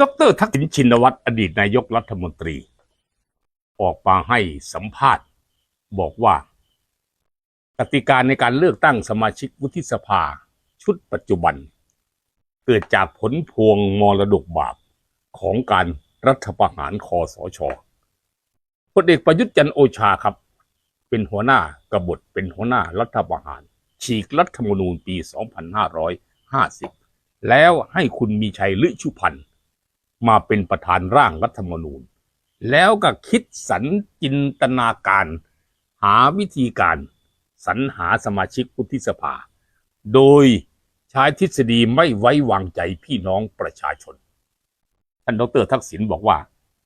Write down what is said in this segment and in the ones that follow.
ดรทักษิณชินวัตรอดีตนายกรัฐมนตรี ออกมาให้สัมภาษณ์ บอกว่ากติกาในการเลือกตั้งสมาชิกวุฒิสภาชุดปัจจุบัน เกิดจากผลพวงมรดกบาปของการรัฐประหารคอสชพลเอกประยุทธ์จันโอชาครับ เป็นหัวหน้ากบฏเป็นหัวหน้ารัฐประหาร ฉีกรัฐธรรมนูญปี 2550 แล้วให้คุณมีชัยฤชุพันธ์ มาเป็นประธานร่างรัฐธรรมนูญ แล้วก็คิดสรรจินตนาการ หาวิธีการสรรหาสมาชิกวุฒิสภา โดยใช้ทฤษฎีไม่ไว้วางใจพี่น้องประชาชน ท่านดรทักษิณบอกว่า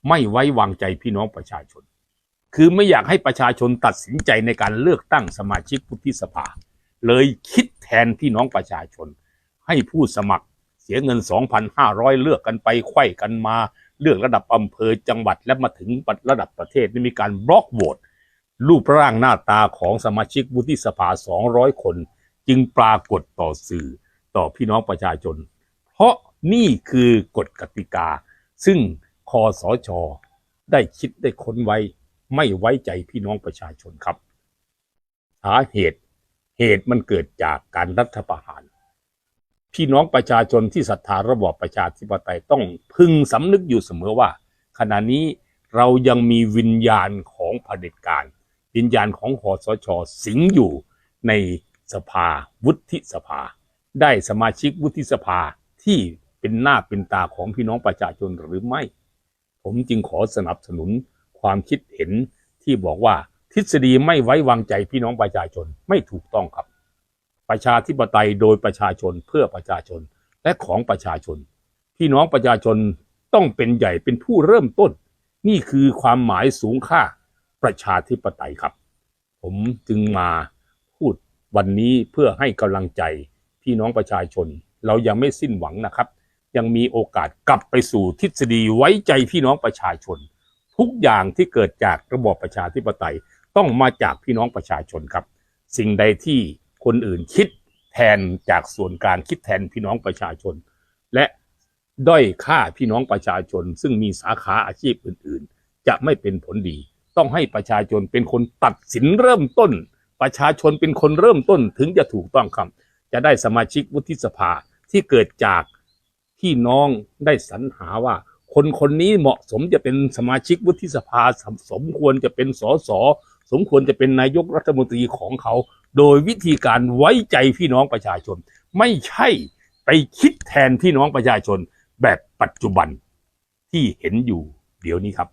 ไม่ไว้วางใจพี่น้องประชาชน คือไม่อยากให้ประชาชนตัดสินใจในการเลือกตั้งสมาชิกวุฒิสภา เลยคิดแทนพี่น้องประชาชน ให้ผู้สมัคร เสียเงิน 2,500 เลือกกันไปไขว้กันมา เลือกระดับอำเภอจังหวัดและมาถึงระดับประเทศนี่มีการบล็อกโหวตรูปร่างหน้าตาของสมาชิกวุฒิสภา 200 คน จึงปรากฏต่อสื่อต่อพี่น้องประชาชน เพราะนี่คือกฎกติกา ซึ่งคอสชได้คิดได้ค้นไว้ ไม่ไว้ใจพี่น้องประชาชนครับ สาเหตุเหตุมันเกิดจากการรัฐประหาร พี่น้องประชาชนที่ศรัทธาระบอบประชาธิปไตยต้องพึงสำนึกอยู่เสมอว่า ขณะนี้เรายังมีวิญญาณของเผด็จการ วิญญาณของคอสชสิงอยู่ในสภาวุฒิสภา ได้สมาชิกวุฒิสภาที่เป็นหน้าเป็นตาของพี่น้องประชาชนหรือไม่ ผมจึงขอสนับสนุนความคิดเห็นที่บอกว่าทฤษฎีไม่ไว้วางใจพี่น้องประชาชนไม่ถูกต้องครับ ประชาธิปไตยโดยประชาชนเพื่อประชาชนและของประชาชน พี่น้องประชาชนต้องเป็นใหญ่เป็นผู้เริ่มต้น นี่คือความหมายสูงค่าประชาธิปไตยครับ ผมจึงมาพูดวันนี้เพื่อให้กำลังใจพี่น้องประชาชน เรายังไม่สิ้นหวังนะครับ ยังมีโอกาสกลับไปสู่ทฤษฎีไว้ใจพี่น้องประชาชน ทุกอย่างที่เกิดจากระบอบประชาธิปไตยต้องมาจากพี่น้องประชาชนครับ สิ่งใดที่ คนอื่นคิดแทนจากส่วนกลารคิดแทนพี่น้องประชาชน และด้อยค่าพี่น้องประชาชน ซึ่งมีสาขาอาชีพอื่น ๆ จะไม่เป็นผลดี ต้องให้ประชาชนเป็นคนตัดสินเริ่มต้น ประชาชนเป็นคนเริ่มต้นถึงจะถูกต้องครับ จะได้สมาชิกวุฒิสภาที่เกิดจากพี่น้องได้สรรหาว่า คนคนนี้เหมาะสมจะเป็นสมาชิกวุฒิสภาสมควรจะเป็นสสสมควรจะเป็นนายกรัฐมนตรีของเขา โดยวิธีการไว้ใจพี่น้องประชาชน ไม่ใช่ไปคิดแทนพี่น้องประชาชนแบบปัจจุบันที่เห็นอยู่เดี๋ยวนี้ครับ